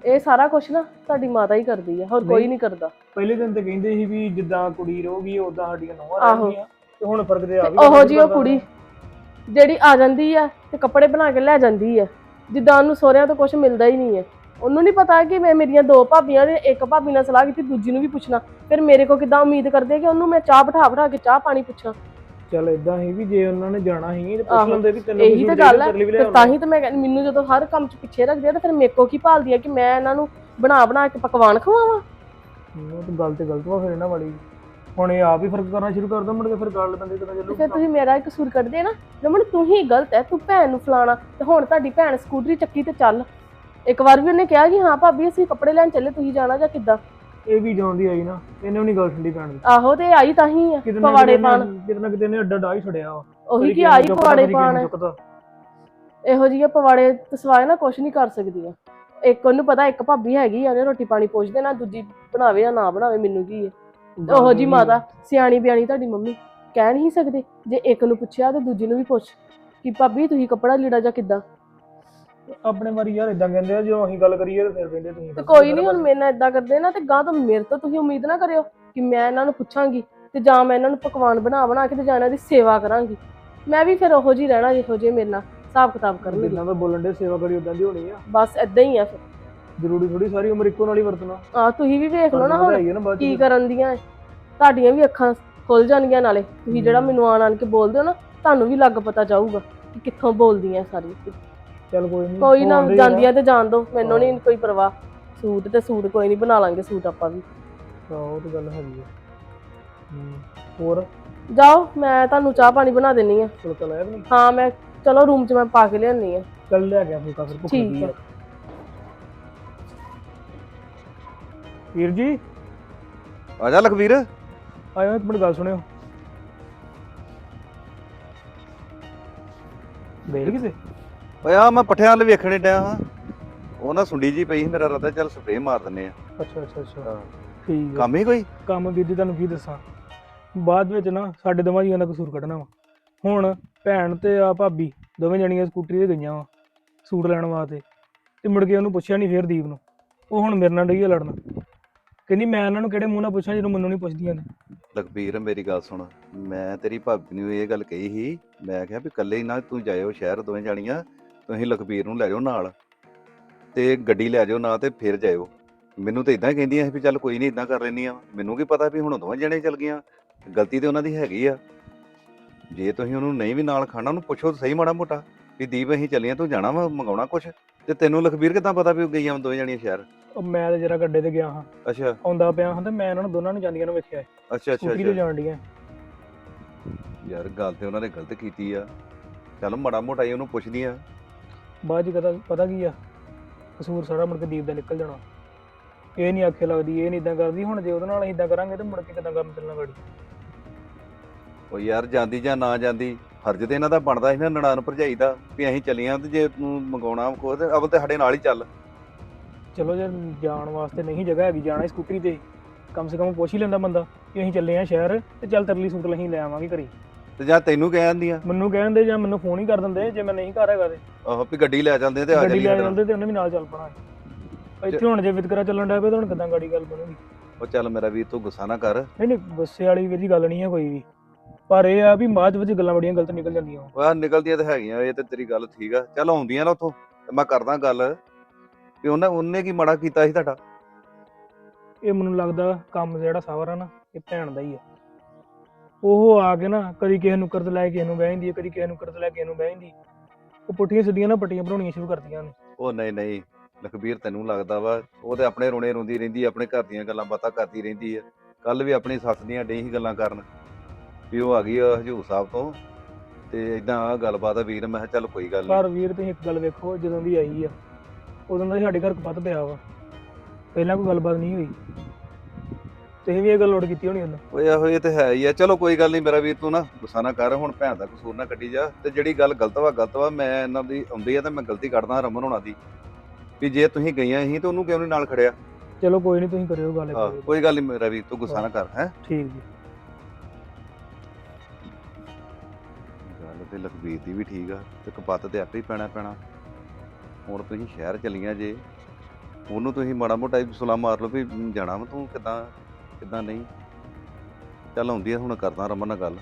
ਇਹ ਸਾਰਾ ਕੁਝ ਨਾ ਤੁਹਾਡੀ ਮਾਤਾ ਹੀ ਕਰਦੀ ਆ ਹੋਰ ਕੋਈ ਨਹੀਂ। ਕਰਦਾ। ਪਹਿਲੇ ਦਿਨ ਤੇ ਕਹਿੰਦੇ ਸੀ ਵੀ ਜਿੱਦਾਂ ਕੁੜੀ ਰਹੂਗੀ ਉਦਾਂ ਸਾਡੀਆਂ ਨੌਵਾਂ ਆਹੋ। ਰਹਿਣਗੀਆਂ ਤੇ ਹੁਣ ਫ਼ਰਕ ਤੇ ਆ ਵੀ ਉਹੋ ਜੀ ਉਹ ਕੁੜੀ ਜਿਹੜੀ ਆ ਜਾਂਦੀ ਆ ਤੇ ਕੱਪੜੇ ਬਣਾ ਕੇ ਲੈ ਜਾਂਦੀ ਆ। ਜਿੱਦਾਂ ਉਹਨੂੰ ਸਹੁਰਿਆਂ ਤੋਂ ਕੁਝ ਮਿਲਦਾ ਹੀ ਨਹੀਂ ਹੈ ਉਹਨੂੰ ਨਹੀਂ ਪਤਾ ਕਿ ਮੈਂ ਮੇਰੀਆਂ ਦੋ ਭਾਬੀਆਂ ਦੇ ਇੱਕ ਭਾਬੀ ਨਾਲ ਸਲਾਹ ਕੀਤੀ ਦੂਜੀ ਨੂੰ ਵੀ ਪੁੱਛਣਾ। ਫਿਰ ਮੇਰੇ ਕੋ ਕਿਦਾਂ ਉਮੀਦ ਕਰਦੇ ਕਿ ਉਹਨੂੰ ਮੈਂ ਚਾਹ ਬਿਠਾ ਬਿਠਾ ਕੇ ਚਾਹ ਪਾਣੀ ਪੁੱਛਾਂ। ਚੱਲ ਇਦਾਂ ਹੀ ਵੀ ਜੇ ਉਹਨਾਂ ਨੇ ਜਾਣਾ ਸੀ ਤੇ ਪੁੱਛ ਆਹੋ। ਲੈਂਦੇ ਵੀ ਤੈਨੂੰ ਇਹੀ ਤਾਂ ਗੱਲ ਹੈ ਫਿਰ ਤਾਂ ਹੀ ਤਾਂ ਮੈਂ ਕਹਿੰਦੀ ਮੈਨੂੰ ਜਦੋਂ ਹਰ ਕੰਮ 'ਚ ਪਿੱਛੇ ਰੱਖਦੇ ਆ ਤਾਂ ਫਿਰ ਮੇਰੇ ਕੋ ਕੀ ਭਾਲਦੀ ਆ ਕਿ ਮੈਂ ਇਹਨਾਂ ਨੂੰ ਬਣਾ ਬਣਾ ਕੇ ਪਕਵਾਨ ਖਵਾਵਾਂ? ਉਹ ਤਾਂ ਗੱਲ ਤੇ ਗਲਤ ਵਾ ਫਿਰ ਇਹਨਾਂ ਵਾਲੀ। ਹੁਣ ਇਹ ਆਪ ਹੀ ਫ਼ਰਕ ਕਰਨਾ ਸ਼ੁਰੂ ਕਰ ਦੋ ਮੁੜ ਕੇ ਫਿਰ ਗੱਲ ਬੰਦੇ ਕਿਦਾਂ ਤੇ ਚੱਲੂ। ਫਿਰ ਤੁਸੀਂ ਮੇਰਾ ਇੱਕ ਕਸੂਰ ਕੱਢਦੇ ਨਾ ਰਮਨ ਤੂੰ ਹੀ ਗਲਤ ਹੈ ਤੂੰ ਭੈਣ ਨੂੰ ਫਲਾਣਾ ਤੇ ਹੁਣ ਤੁਹਾਡੀ ਭੈਣ ਸਕੂਟਰੀ ਚੱਕੀ ਤੇ ਚੱਲ। ਇੱਕ ਵਾਰ ਵੀ ਉਹਨੇ ਕਿਹਾ ਕਿ ਹਾਂ ਭਾਬੀ ਅਸੀਂ ਕੱਪੜੇ ਲੈਣ ਚੱਲੇ ਤੁਸੀਂ ਜਾਣਾ ਜਾਂ ਕਿੱਦਾਂ? ਇਹ ਵੀ ਜਾਂਦੀ ਆਈ ਨਾ ਇਹਨੇ ਵੀ ਨਹੀਂ ਗੱਲ ਠੰਡੀ ਪੈਣ ਦੀ। ਆਹੋ ਤੇ ਆਈ ਤਾਂ ਹੀ ਆ ਕਿਤੇ ਨਾ ਪਵਾੜੇ ਕਿਤੇ ਪਾਣ। ਨੇ- ਕਿਤੇ ਨਾ ਕਿਤੇ ਨੇ ਅੱਡਾ ਡਾ ਹੀ ਛੜਿਆ ਵਾ। ਉਹੀ ਕਿ ਨੂੰ ਆਈ ਪਵਾੜੇ ਨੂੰ ਪਾਣ। ਇਹੋ ਜਿਹੀਆਂ ਪਵਾੜੇ ਤਸਵਾਏ ਨਾ ਕੁਛ ਨਹੀਂ ਕਰ ਸਕਦੀਆਂ। ਇੱਕ ਉਹਨੂੰ ਪਤਾ ਇੱਕ ਭਾਬੀ ਹੈਗੀ ਆ ਉਹਨੇ ਰੋਟੀ ਪਾਣੀ ਪੁੱਛ ਦੇਣਾ ਦੂਜੀ ਬਣਾਵੇ ਜਾਂ ਨਾ ਬਣਾਵੇ ਮੈਨੂੰ ਕੀ ਹੈ ਉਹੋ ਜੀ ਮਾਤਾ। ਸਿਆਣੀ ਬਿਆਣੀ ਤੁਹਾਡੀ ਮੰਮੀ ਕਹਿ ਨਹੀਂ ਸਕਦੇ? ਜੇ ਇੱਕ ਨੂੰ ਪੁੱਛਿਆ ਤੇ ਦੂਜੀ ਨੂੰ ਵੀ ਪੁੱਛ ਕਿ ਭਾਬੀ ਤੁਸੀਂ ਕੱਪੜਾ ਲੀੜਾ ਜਾਂ ਕਿੱਦਾਂ? ਆਪਣੇ ਵਾਰੀ ਯਾਰ ਇਦਾਂ ਕਹਿੰਦੇ ਆ ਜਦੋਂ ਅਸੀਂ ਗੱਲ ਕਰੀਏ ਤੇ ਫਿਰ ਕਹਿੰਦੇ ਤੁਸੀਂ ਤੇ ਕੋਈ ਨਹੀਂ ਹੁਣ ਮੇਰੇ ਨਾਲ ਇਦਾਂ ਕਰਦੇ ਨਾ ਤੇ ਗਾਂ ਤੋਂ ਮੇਰੇ ਤੋਂ ਤੁਸੀਂ ਉਮੀਦ ਨਾ ਕਰਿਓ ਕਿ ਮੈਂ ਇਹਨਾਂ ਨੂੰ ਪੁੱਛਾਂਗੀ ਤੇ ਜਾਂ ਮੈਂ ਇਹਨਾਂ ਨੂੰ ਪਕਵਾਨ ਬਣਾ ਬਣਾ ਕੇ ਤੇ ਜਾਂ ਇਹਨਾਂ ਦੀ ਸੇਵਾ ਕਰਾਂਗੀ। ਮੈਂ ਵੀ ਫਿਰ ਉਹੋ ਜੀ ਰਹਿਣਾ ਜਿਹੋ ਜਿਹੇ ਮੇਰੇ ਨਾਲ ਹਿਸਾਬ ਕਿਤਾਬ ਕਰਨਗੇ। ਜਿੰਨਾ ਦਾ ਬੋਲਣ ਦੇ ਸੇਵਾ ਕਰੀ ਉਦਾਂ ਦੀ ਹੋਣੀ ਆ। ਬਸ ਏਦਾਂ ਹੀ ਆ ਫਿਰ। ਜ਼ਰੂਰੀ ਥੋੜੀ ਸਾਰੀ ਉਮਰ ਇੱਕੋ ਨਾਲ ਹੀ ਵਰਤਣਾ। ਆ ਤੁਸੀਂ ਵੀ ਵੇਖ ਲਓ ਨਾ ਹੁਣ ਕੀ ਕਰਨ ਦੀਆਂ ਇਹ। ਤੁਹਾਡੀਆਂ ਵੀ ਅੱਖਾਂ ਖੁੱਲ ਜਾਣਗੀਆਂ ਨਾਲੇ। ਤੁਸੀਂ ਜਿਹੜਾ। ਮੈਨੂੰ ਆਣ ਆਣ ਕੇ ਬੋਲਦੇ ਹੋ ਨਾ ਤੁਹਾਨੂੰ ਵੀ ਲੱਗ ਪਤਾ ਜਾਊਗਾ ਕਿ ਕਿੱਥੋਂ ਬੋਲਦੀਆਂ ਸਾਰੀ ਚੱਲ ਕੋਈ ਨਹੀਂ ਕੋਈ ਨਾ ਜਾਂਦੀਆਂ ਤੇ ਜਾਣ ਦੋ ਮੈਨੂੰ ਨਹੀਂ ਕੋਈ ਪਰਵਾਹ। ਸੂਟ ਤੇ ਸੂਟ ਕੋਈ ਨਹੀਂ ਬਣਾ ਲਾਂਗੇ ਸੂਟ ਆਪਾਂ ਵੀ। ਉਹ ਤਾਂ ਗੱਲ ਹੈਗੀ ਆ। ਹੂੰ ਹੋਰ? ਜਾਓ ਮੈਂ ਤੁਹਾਨੂੰ ਚਾਹ ਪਾਣੀ ਬਣਾ ਦੇਣੀ ਆ। ਚਲ ਚਲ ਆਇਆ ਨਹੀਂ ਹਾਂ ਮੈਂ ਚਲੋ ਰੂਮ 'ਚ ਮੈਂ ਪਾ ਕੇ ਲਿਆਨੀ ਆ। ਚੱਲ ਲੈ ਗਿਆ ਫੁਲਕਾ ਫਿਰ ਭੁੱਖ ਠੀਕ ਲੱਗੀ ਆ। ਆ। ਵੀਰ ਜੀ? ਆ ਜਾ ਲਖਵੀਰ। ਆਇਓ ਇੱਕ ਮਿੰਟ ਗੱਲ ਸੁਣਿਓ। ਗਏ ਕਿਤੇ? ਓਏ ਆ ਮੈਂ ਪੱਠਿਆਂ ਵੱਲ ਵੇਖਣੇ ਡਿਆ ਹਾਂ ਉਹ ਨਾ ਸੁੰਡੀ ਜੀ ਪਈ ਸੀ ਮੇਰਾ ਰਦਾ ਚੱਲ ਸਪਰੇਅ ਮਾਰ ਦਿੰਨੇ ਆ। ਅੱਛਾ ਅੱਛਾ ਅੱਛਾ। ਠੀਕ ਆ। ਕੰਮ ਹੀ ਕੋਈ? ਕੰਮ ਵੀਰ ਜੀ ਤੁਹਾਨੂੰ ਕੀ ਦੱਸਾਂ? ਬਾਅਦ ਵਿੱਚ ਨਾ ਸਾਡੇ ਦੋਵਾਂ ਜੀਆਂ ਦਾ ਕਸੂਰ ਕੱਢਣਾ ਵਾ। ਹੁਣ ਭੈਣ ਤੇ ਆ ਭਾਬੀ ਦੋਵੇਂ ਜਣੀਆਂ ਸਕੂਟਰੀ ਤੇ ਗਈਆਂ ਵਾ ਸੂਟ ਲੈਣ ਵਾਸਤੇ। ਤੇ ਮੁੜ ਕੇ ਉਹਨੂੰ ਪੁੱਛਿਆ ਨਹੀਂ ਫੇਰ ਦੀਪ ਨੂੰ। ਉਹ ਹੁਣ ਮੇਰੇ ਨਾਲ ਡਈ ਆ ਲੜਨ। ਕਹਿੰਦੀ ਮੈਂ ਇਹਨਾਂ ਨੂੰ ਕਿਹੜੇ ਮੂੰਹ ਨਾਲ ਪੁੱਛਾਂ ਜਦੋਂ ਮੈਨੂੰ ਨਹੀਂ ਪੁੱਛਦੀਆਂ ਨੇ? ਲਖਬੀਰ ਮੇਰੀ ਗੱਲ ਸੁਣ। ਮੈਂ ਤੇਰੀ ਭਾਬੀ ਨੂੰ ਇਹ ਗੱਲ ਕਹੀ ਸੀ। ਮੈਂ ਕਿਹਾ ਵੀ ਇਕੱਲੇ ਹੀ ਨਾ ਤੂੰ ਜਾਇਓ ਸ਼ਹਿਰ ਦੋਵੇਂ ਜਾਣੀਆਂ। ਤੁਸੀਂ ਲਖਬੀਰ ਨੂੰ ਲੈ ਜਾਓ ਨਾਲ ਤੇ ਗੱਡੀ ਲੈ ਜਾਓ ਨਾ ਤੇ ਫਿਰ ਜਾਇਓ। ਮੈਨੂੰ ਤਾਂ ਇਦਾਂ ਕਹਿੰਦੀਆਂ ਸੀ ਵੀ ਚੱਲ ਕੋਈ ਨਹੀਂ ਇਦਾਂ ਕਰ ਲੈਂਦੀਆਂ ਮੈਨੂੰ ਕੀ ਪਤਾ ਵੀ ਹੁਣ ਦੋਵੇਂ ਜਣੇ ਚੱਲ ਗਈਆਂ। ਗਲਤੀ ਤੇ ਉਹਨਾਂ ਦੀ ਹੈਗੀ ਆ। ਜੇ ਤੁਸੀਂ ਉਹਨੂੰ ਨਹੀਂ ਵੀ ਨਾਲ ਖਾਣਾ ਉਹਨੂੰ ਪੁੱਛੋ ਤਾਂ ਸਹੀ ਮਾੜਾ ਮੋਟਾ ਵੀ ਦੀਪ ਅਸੀਂ ਚੱਲੀਆਂ ਤੂੰ ਜਾਣਾ ਵਾ ਮੰਗਾਉਣਾ ਕੁਛ? ਤੇ ਤੈਨੂੰ ਲਖਬੀਰ ਕਿਦਾਂ ਪਤਾ ਵੀ ਉਹ ਗਈਆਂ ਦੋਵੇਂ ਜਣੀਆਂ ਸ਼ਹਿਰ? ਉਹ ਮੈਂ ਤੇ ਜਰਾ ਗੱਡੇ ਤੇ ਗਿਆ ਹਾਂ। ਅੱਛਾ। ਆਉਂਦਾ ਪਿਆ ਹਾਂ ਤੇ ਮੈਂ ਇਹਨਾਂ ਨੂੰ ਦੋਨਾਂ ਨੂੰ ਜਾਂਦੀਆਂ ਨੂੰ ਵੇਖਿਆ ਅੱਛਾ ਅੱਛਾ ਸਕੂਟਰੀ ਤੇ ਜਾਣ ਡੀਆਂ ਯਾਰ ਗੱਲ ਤੇ ਉਹਨਾਂ ਨੇ ਗਲਤ ਕੀਤੀ ਆ। ਚੱਲ ਮਾੜਾ ਮੋਟਾ ਹੀ ਉਹਨੂੰ ਪੁੱਛਦੀਆਂ ਬਾਅਦ ਚ ਪਤਾ ਪਤਾ ਕੀ ਆ? ਕਸੂਰ ਸਾਰਾ ਮੁੜ ਕੇ ਦੀਪ ਦਾ ਨਿਕਲ ਜਾਣਾ। ਇਹ ਨਹੀਂ ਆਖੇ ਲੱਗਦੀ ਇਹ ਨਹੀਂ ਇਦਾਂ ਕਰਦੀ ਹੁਣ ਜੇ ਉਹਦੇ ਨਾਲ ਅਸੀਂ ਇਦਾਂ ਕਰਾਂਗੇ ਤੇ ਮੁੜ ਕੇ ਕਿਦਾਂ ਕਰਨ ਚੱਲਣਾ ਗਾੜੀ। ਉਹ ਯਾਰ ਜਾਂਦੀ ਜਾਂ ਨਾ ਜਾਂਦੀ ਫਰਜ਼ ਤੇ ਇਹਨਾਂ ਦਾ ਬਣਦਾ ਸੀ ਨਾ ਨਨਾਣ ਭਰਜਾਈ ਦਾ ਵੀ ਅਸੀਂ ਚੱਲੀਆਂ ਤੇ ਜੇ ਤੂੰ ਮੰਗਾਉਣਾ ਕੋ ਤੇ ਅਵਲ ਤੇ ਸਾਡੇ ਨਾਲ ਹੀ ਚੱਲ। ਚਲੋ ਜੇ ਜਾਣ ਵਾਸਤੇ ਨਹੀਂ ਜਗ੍ਹਾ ਹੈਗੀ ਜਾਣਾ ਸਕੂਟਰੀ ਤੇ। ਕਮ ਸੇ ਕਮ ਪੁੱਛ ਹੀ ਲੈਂਦਾ ਬੰਦਾ ਕਿ ਅਸੀਂ ਚੱਲੇ ਆ ਸ਼ਹਿਰ ਤੇ ਚੱਲ ਤੇਰੇ ਲਈ ਸੂਟ ਲਹੀਂ ਲੈ ਆਵਾਂਗੇ ਘਰੀ। ਤੇ ਜਾਂ ਤੈਨੂੰ ਕਹਿ ਦਿੰਦੀਆਂ? ਮੈਨੂੰ ਕਹਿ ਦਿੰਦੇ ਜਾਂ ਮੈਨੂੰ ਫੋਨ ਹੀ ਕਰ ਦਿੰਦੇ ਜੇ ਮੈਂ ਨਹੀਂ ਘਰ ਹੈਗਾ ਤੇ। ਆਹੋ ਵੀ ਗੱਡੀ ਲੈ ਜਾਂਦੇ ਤੇ ਆ ਗੱਡੀ ਲੈ ਜਾਂਦੀ ਤੇ ਉਹਨੇ ਵੀ ਨਾਲ ਚੱਲ ਪਣਾ ਇੱਥੇ ਹੁਣ ਜੇ ਵਿਤਕਰਾ ਚੱਲਣ ਡਿਆ ਪਿਆ ਤਾਂ ਹੁਣ ਕਿਦਾਂ ਗਾੜੀ ਗੱਲ ਬਣੂਗੀ? ਉਹ ਚੱਲ ਮੇਰਾ ਵੀਰ ਤੂੰ ਗੁੱਸਾ ਨਾ ਕਰ। ਨਹੀਂ ਨਹੀਂ ਗੁੱਸੇ ਵਾਲੀ ਵੀਰ ਜੀ ਗੱਲ ਨਹੀਂ ਹੈ ਕੋਈ ਵੀ। ਪਰ ਇਹ ਆ ਵੀ ਬਾਅਦ ਵਿੱਚ ਗੱਲਾਂ ਬੜੀਆਂ ਗਲਤ ਨਿਕਲ ਜਾਂਦੀਆਂ ਉਹ ਆ ਨਿਕਲਦੀਆਂ ਤੇ ਹੈਗੀਆਂ ਇਹ ਤੇ ਤੇਰੀ ਗੱਲ ਠੀਕ ਆ। ਚੱਲ ਆਉਂਦੀਆਂ ਨਾ ਉਥੋਂ ਤੇ ਮੈਂ ਕਰਦਾ ਗੱਲ। ਵੀ ਉਹਨੇ ਉਹਨੇ ਕੀ ਮਾੜਾ ਕੀਤਾ ਸੀ ਤੁਹਾਡਾ? ਇਹ ਮੈਨੂੰ ਲੱਗਦਾ ਕੰਮ ਜਿਹੜਾ ਸਾਵਰ ਆ ਨਾ ਇਹ ਭੈਣ ਦਾ ਹੀ ਆ। ਉਹ ਆ ਕੇ ਨਾ ਕਦੀ ਕਿਸੇ ਨੂੰ ਕਰਦ ਲੈ ਕੇ ਕਿਸੇ ਨੂੰ ਬਹਿ ਜਾਂਦੀ ਹੈ ਕਦੀ ਕਿਸੇ ਨੂੰ ਕਰਦ ਲੈ ਕੇ ਕਿਸੇ ਨੂੰ ਬਹਿ ਜਾਂਦੀ ਉਹ ਪੁੱਠੀਆਂ ਸਿੱਧੀਆਂ ਨਾ ਪੱਟੀਆਂ ਬਣਾਉਣੀਆਂ ਸ਼ੁਰੂ ਕਰਦੀਆਂ ਨੇ। ਉਹ ਨਹੀਂ ਨਹੀਂ ਲਖਬੀਰ ਤੈਨੂੰ ਲੱਗਦਾ ਵਾ ਉਹ ਤੇ ਆਪਣੇ ਰੋਣੇ ਰੋਂਦੀ ਰਹਿੰਦੀ ਆ, ਆਪਣੇ ਘਰ ਦੀਆਂ ਗੱਲਾਂ ਬਾਤਾਂ ਕਰਦੀ ਰਹਿੰਦੀ ਆ ਕੱਲ ਵੀ ਆਪਣੀ ਸੱਸ ਦੀਆਂ ਡੇ ਹੀ ਗੱਲਾਂ ਕਰਨ ਵੀ ਉਹ ਆ ਗਈ ਆ ਹਜੂਰ ਸਾਹਿਬ ਤੋਂ ਤੇ ਇਦਾਂ ਆ ਗੱਲਬਾਤ ਆ ਵੀਰ ਮੈਂ ਕਿਹਾ ਚੱਲ ਕੋਈ ਗੱਲ ਨਹੀਂ ਪਰ ਵੀਰ ਤੁਸੀਂ ਇੱਕ ਗੱਲ ਵੇਖੋ ਜਦੋਂ ਦੀ ਆਈ ਆ ਉਦੋਂ ਦਾ ਹੀ ਸਾਡੇ ਘਰ ਕਪੱਤ ਪਿਆ ਵਾ। ਪਹਿਲਾਂ ਕੋਈ ਗੱਲਬਾਤ ਨਹੀਂ ਹੋਈ। ਤੁਸੀਂ ਵੀ ਇਹ ਗੱਲ ਨੋਟ ਕੀਤੀ ਹੋਣੀ ਉਹਨੂੰ? ਓਏ ਆਹੋ ਇਹ ਤੇ ਹੈ ਹੀ ਆ। ਚਲੋ ਕੋਈ ਗੱਲ ਨਹੀਂ ਮੇਰਾ ਵੀਰ ਤੂੰ ਨਾ ਗੁੱਸਾ ਨਾ ਕਰ ਹੁਣ ਭੈਣ ਦਾ ਕਸੂਰ ਨਾ ਕੱਢੀ ਜਾ। ਤੇ ਜਿਹੜੀ ਗੱਲ ਗਲਤ ਵਾ ਗਲਤ ਵਾ ਮੈਂ ਇਹਨਾਂ ਦੀ ਆਉਂਦੀ ਆ ਤਾਂ ਮੈਂ ਗਲਤੀ ਕੱਢਦਾ ਰਮਨ ਹੋਣਾ ਦੀ। ਵੀ ਜੇ ਤੁਸੀਂ ਗਈਆਂ ਸੀ ਤੇ ਉਹਨੂੰ ਕਿਉਂ ਨਹੀਂ ਨਾਲ ਖੜਿਆ? ਚਲੋ ਕੋਈ ਨਹੀਂ ਤੁਸੀਂ ਕਰਿਓ ਗੱਲ ਇੱਕ ਆਹ, ਵਾਰੀ। ਕੋਈ ਗੱਲ ਨਹੀਂ ਮੇਰਾ ਵੀਰ ਤੂੰ ਗੁੱਸਾ ਨਾ ਕਰ ਹੈ? ਠੀਕ ਜੀ। ਗੱਲ ਤੇ ਲਖਬੀਰ ਦੀ ਵੀ ਠੀਕ ਆ ਤੇ ਕਪੱਤ ਤੇ ਆਪੇ ਹੀ ਪੈਣਾ ਪੈਣਾ। ਹੁਣ ਤੁਸੀਂ ਸ਼ਹਿਰ ਚੱਲੀਆਂ ਜੇ ਉਹਨੂੰ ਤੁਸੀਂ ਮਾੜਾ ਮੋਟਾ ਹੀ ਸੁਲਾ ਮਾਰ ਲਓ ਵੀ ਜਾਣਾ ਵਾ ਤੂੰ ਕਿਦਾਂ? ਕਿੱਦਾਂ ਨਹੀਂ। ਚੱਲ ਆਉਂਦੀ ਆ ਹੁਣ ਕਰਦਾ ਰਮਨ ਨਾਲ ਗੱਲ।